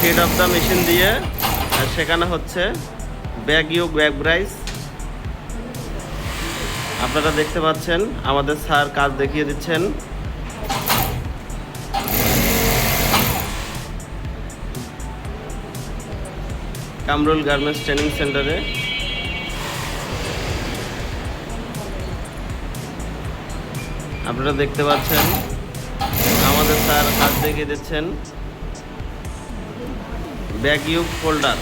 Feed of the machine দিয়ে, আর শেখানো হচ্ছে ব্যাগ ইউ ব্যাগ ব্রাইস আপনারা দেখতে পাচ্ছেন, আমাদের স্যার কাজ দেখিয়ে দিচ্ছেন। কামরুল গার্মেন্টস ট্রেনিং সেন্টারে। আপনারা দেখতে পাচ্ছেন, আমাদের স্যার কাজ দেখিয়ে দিচ্ছেন। Bag you folder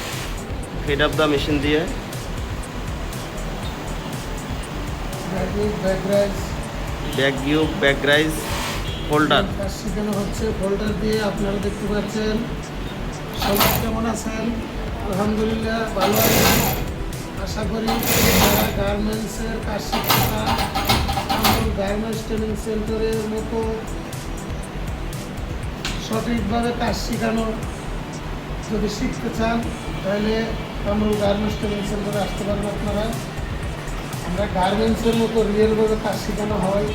feed up the machine দিয়ে। Background bag you bag rice folder. শেখানো হচ্ছে? ফোল্ডার দিয়ে আপনারা দেখতে পাচ্ছেন সবাই কেমন আছেন? আলহামদুলিল্লাহ ভালো আছেন আশা করি যারা গার্মেন্টসের কাজ শিখতে চান গার্মেন্টস ট্রেনিং সেন্টারের মতো সঠিকভাবে কাজ শেখানো যদি শিখতে চান, তাহলে কামরুল গার্মেন্টস ট্রেনিং সেন্টারে আসতে পারবেন আপনারা। আমরা গার্মেন্টসের মতো রিয়েলভাবে কাজ শেখানো হয়।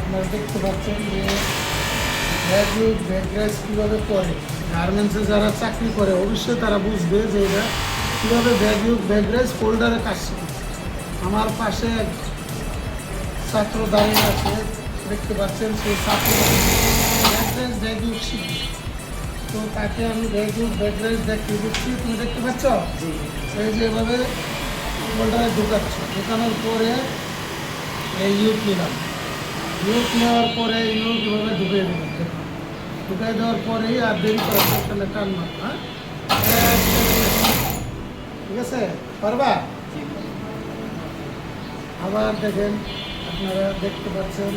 আপনারা দেখতে পাচ্ছেন যে ব্যাগরুট ব্যাগরাইজ কীভাবে করে গার্মেন্টসে যারা চাকরি করে, অবশ্যই তারা বুঝবে যে এটা কীভাবে ব্যাগরুট ব্যাগরাইজ ফোল্ডারে কাজ শিখে আমার পাশে এক ছাত্র দাঁড়িয়ে আছে, দেখতে পাচ্ছেন সেই ছাত্র। ব্যাগরাইজ ব্যাগরুট শিখবে। তো তাকে আমি ব্যাগরুট ব্যাগরাইজ দেখিয়ে দিচ্ছি তুমি দেখতে পাচ্ছ? এই যে এভাবে ফোল্ডারে ঢুকাচ্ছ। ঢুকানোর পরে এই ইউট নিলাম ইউট নেওয়ার পরে ইউট এভাবে ঢুকিয়ে দিলাম। ঢুকাই দেওয়ার পরেই আর দেরি করা তাহলে টান মার হ্যাঁ? ঠিক আছে? পারবা? আবার দেখেন আপনারা দেখতে পাচ্ছেন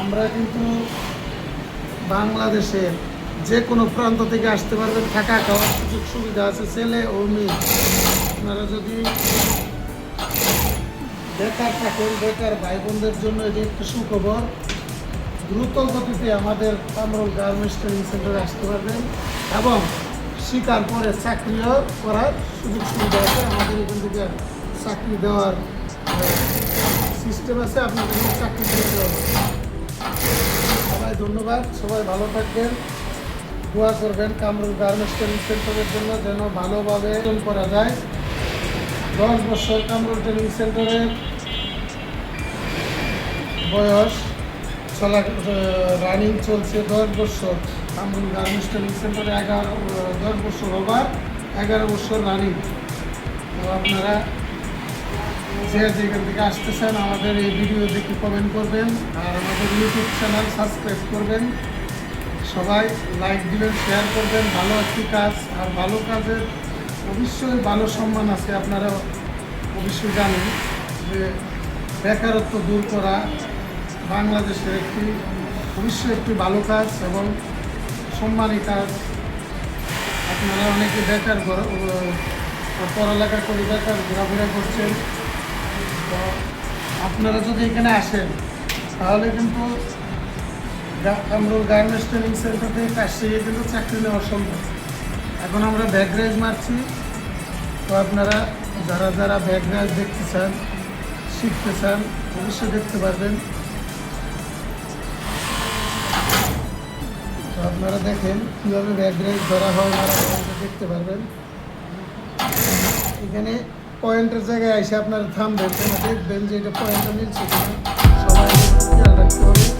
আমরা কিন্তু বাংলাদেশের যে কোনো প্রান্ত থেকে আসতে পারবেন, থাকা খাওয়ার সুযোগ সুবিধা আছে, ছেলে ও মেয়ে। আপনারা যদি বেকার থাকেন, বেকার ভাই বোনদের জন্য এটি একটি সুখবর। দ্রুত গতিতে আমাদের কামরুল গার্মেন্টস ট্রেনিং সেন্টারে আসতে পারবেন এবং শিকার পরে চাকরিও করার সুযোগ সুবিধা আছে। আমাদের এখান থেকে চাকরি দেওয়ার সিস্টেম আছে, আপনাদের চাকরি দিয়ে দেওয়া সবাই ধন্যবাদ, সবাই ভালো থাকবেন। দোয়া করবেন কামরুল গার্মেন্টস ট্রেনিং সেন্টারের জন্য যেন ভালোভাবে করা যায়। দশ বছর কামরুল ট্রেনিং সেন্টারের বয়স চলা, রানিং চলছে দশ বছর। কামরুল গার্মেন্টস ট্রেনিং সেন্টারে এগারো, দশ বছর হবার এগারো বছর রানিং। তো আপনারা যে যেখান থেকে আসতেছেন, আমাদের এই ভিডিও দেখে কমেন্ট করবেন আর আমাদের ইউটিউব চ্যানেল সাবস্ক্রাইব করবেন। সবাই লাইক দিবেন শেয়ার করবেন, ভালো একটি কাজ, আর ভালো কাজের অবশ্যই ভালো সম্মান আছে আপনারা অবশ্যই জানেন যে বেকারত্ব দূর করা বাংলাদেশের একটি, অবশ্যই একটি ভালো কাজ এবং সম্মানী কাজ। আপনারা অনেকে বেকার পড়ালেখা করে বেকার ঘোরাফেরা করছেন। তো আপনারা যদি এখানে আসেন, তাহলে কিন্তু কামরুল গার্মেন্টস ট্রেনিং সেন্টার থেকে কাজ শিখে কিন্তু চাকরি নেওয়া সম্ভব। এখন আমরা ব্যাকগ্রাইজ মারছি। তো আপনারা যারা যারা ব্যাকগ্রাইজ দেখতে চান, শিখতে চান, অবশ্যই দেখতে পারবেন। তো আপনারা দেখেন কীভাবে ব্যাকগ্রাইজ ধরা হয় মারা দেখতে পারবেন। এখানে পয়েন্টের জায়গায় এসে আপনারা থামবেন দেখবেন যে এটা পয়েন্টটা মিলছে সবাই খেয়াল রাখতে হবে।